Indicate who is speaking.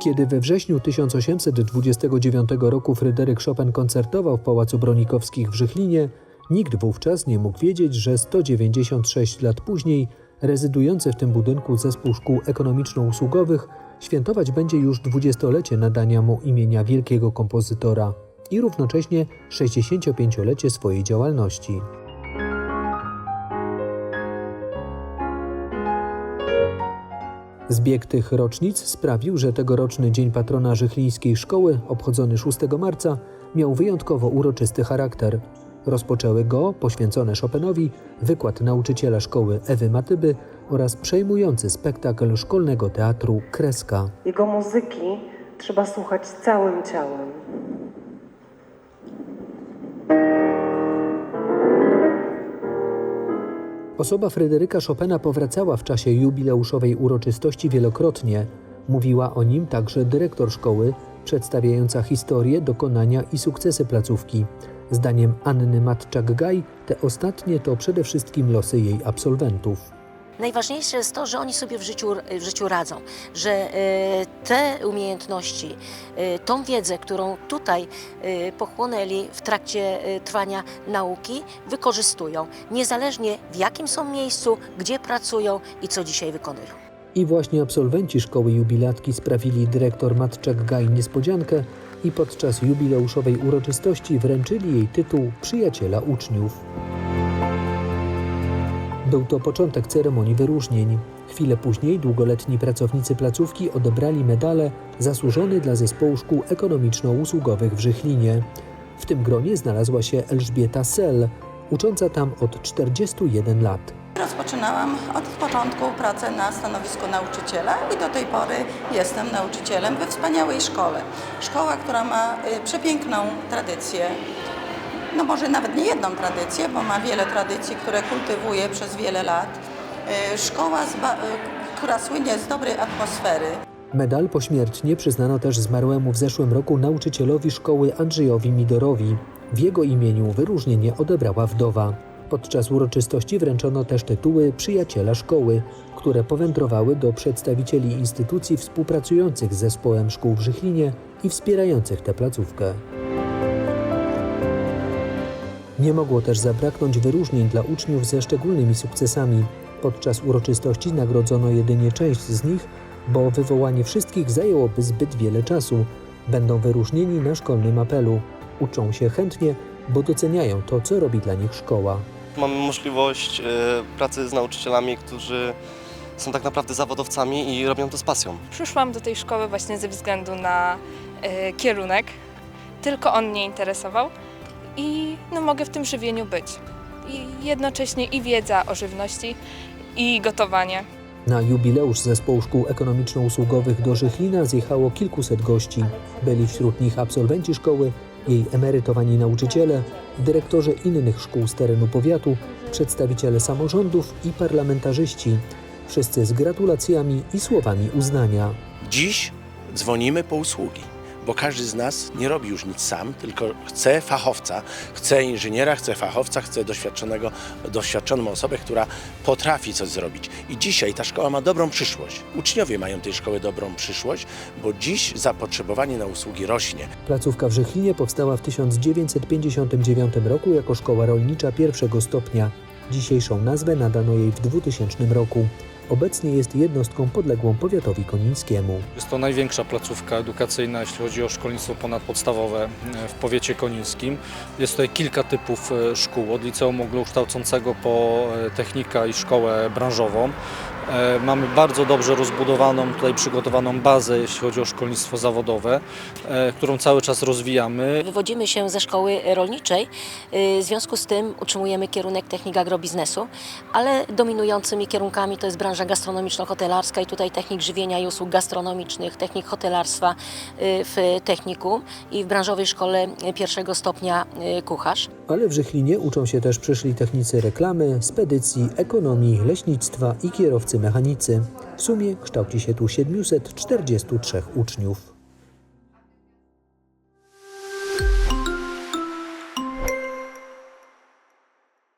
Speaker 1: Kiedy we wrześniu 1829 roku Fryderyk Chopin koncertował w Pałacu Bronikowskich w Żychlinie, nikt wówczas nie mógł wiedzieć, że 196 lat później rezydujący w tym budynku zespół szkół ekonomiczno-usługowych świętować będzie już dwudziestolecie nadania mu imienia wielkiego kompozytora i równocześnie 65-lecie swojej działalności. Zbieg tych rocznic sprawił, że tegoroczny Dzień Patrona Żychlińskiej Szkoły, obchodzony 6 marca, miał wyjątkowo uroczysty charakter. Rozpoczęły go, poświęcone Chopinowi, wykład nauczyciela szkoły Ewy Matyby oraz przejmujący spektakl szkolnego teatru Kreska.
Speaker 2: Jego muzyki trzeba słuchać całym ciałem.
Speaker 1: Osoba Fryderyka Chopina powracała w czasie jubileuszowej uroczystości wielokrotnie. Mówiła o nim także dyrektor szkoły, przedstawiająca historię, dokonania i sukcesy placówki. Zdaniem Anny Matczak-Gaj, te ostatnie to przede wszystkim losy jej absolwentów.
Speaker 3: Najważniejsze jest to, że oni sobie w życiu, w życiu radzą, że e, te umiejętności, e, tą wiedzę, którą tutaj e, pochłonęli w trakcie trwania nauki, wykorzystują, niezależnie w jakim są miejscu, gdzie pracują i co dzisiaj wykonują.
Speaker 1: I właśnie absolwenci szkoły jubilatki sprawili dyrektor Matczak-Gaj niespodziankę i podczas jubileuszowej uroczystości wręczyli jej tytuł przyjaciela uczniów. Był to początek ceremonii wyróżnień. Chwilę później długoletni pracownicy placówki odebrali medale zasłużony dla zespołu szkół ekonomiczno-usługowych w Żychlinie. W tym gronie znalazła się Elżbieta Sel, ucząca tam od 41 lat.
Speaker 4: Rozpoczynałam od początku pracę na stanowisku nauczyciela i do tej pory jestem nauczycielem we wspaniałej szkole. Szkoła, która ma y, przepiękną tradycję, no może nawet nie jedną tradycję, bo ma wiele tradycji, które kultywuje przez wiele lat. Y, Szkoła, y, która słynie z dobrej atmosfery.
Speaker 1: Medal pośmiertnie przyznano też zmarłemu w zeszłym roku nauczycielowi szkoły Andrzejowi Midorowi. W jego imieniu wyróżnienie odebrała wdowa. Podczas uroczystości wręczono też tytuły przyjaciela szkoły, które powędrowały do przedstawicieli instytucji współpracujących z zespołem szkół w Żychlinie i wspierających tę placówkę. Nie mogło też zabraknąć wyróżnień dla uczniów ze szczególnymi sukcesami. Podczas uroczystości nagrodzono jedynie część z nich, bo wywołanie wszystkich zajęłoby zbyt wiele czasu. Będą wyróżnieni na szkolnym apelu. Uczą się chętnie, bo doceniają to, co robi dla nich szkoła.
Speaker 5: Mamy możliwość e, pracy z nauczycielami, którzy są tak naprawdę zawodowcami i robią to z pasją.
Speaker 6: Przyszłam do tej szkoły właśnie ze względu na e, kierunek. Tylko on mnie interesował i no, mogę w tym żywieniu być. I jednocześnie i wiedza o żywności, i gotowanie.
Speaker 1: Na jubileusz zespołu szkół ekonomiczno-usługowych do Żychlina zjechało kilkuset gości. Byli wśród nich absolwenci szkoły, jej emerytowani nauczyciele, dyrektorzy innych szkół z terenu powiatu, przedstawiciele samorządów i parlamentarzyści. Wszyscy z gratulacjami i słowami uznania.
Speaker 7: Dziś dzwonimy po usługi, bo każdy z nas nie robi już nic sam, tylko chce fachowca, chce inżyniera, chce fachowca, chce doświadczonego, doświadczoną osobę, która potrafi coś zrobić. I dzisiaj ta szkoła ma dobrą przyszłość. Uczniowie mają tej szkoły dobrą przyszłość, bo dziś zapotrzebowanie na usługi rośnie.
Speaker 1: Placówka w Żychlinie powstała w 1959 roku jako szkoła rolnicza pierwszego stopnia. Dzisiejszą nazwę nadano jej w 2000 roku. Obecnie jest jednostką podległą powiatowi konińskiemu.
Speaker 8: Jest to największa placówka edukacyjna, jeśli chodzi o szkolnictwo ponadpodstawowe e, w powiecie konińskim. Jest tutaj kilka typów e, szkół, od liceum ogólnokształcącego po e, technika i szkołę branżową. E, Mamy bardzo dobrze rozbudowaną, tutaj przygotowaną bazę, jeśli chodzi o szkolnictwo zawodowe, e, którą cały czas rozwijamy.
Speaker 3: Wywodzimy się ze szkoły rolniczej, y, w związku z tym utrzymujemy kierunek technik agrobiznesu, ale dominującymi kierunkami to jest branża gastronomiczno-hotelarska i tutaj technik żywienia i usług gastronomicznych, technik hotelarstwa w technikum i w branżowej szkole pierwszego stopnia kucharz.
Speaker 1: Ale w Żychlinie uczą się też przyszli technicy reklamy, spedycji, ekonomii, leśnictwa i kierowcy mechanicy. W sumie kształci się tu 743 uczniów.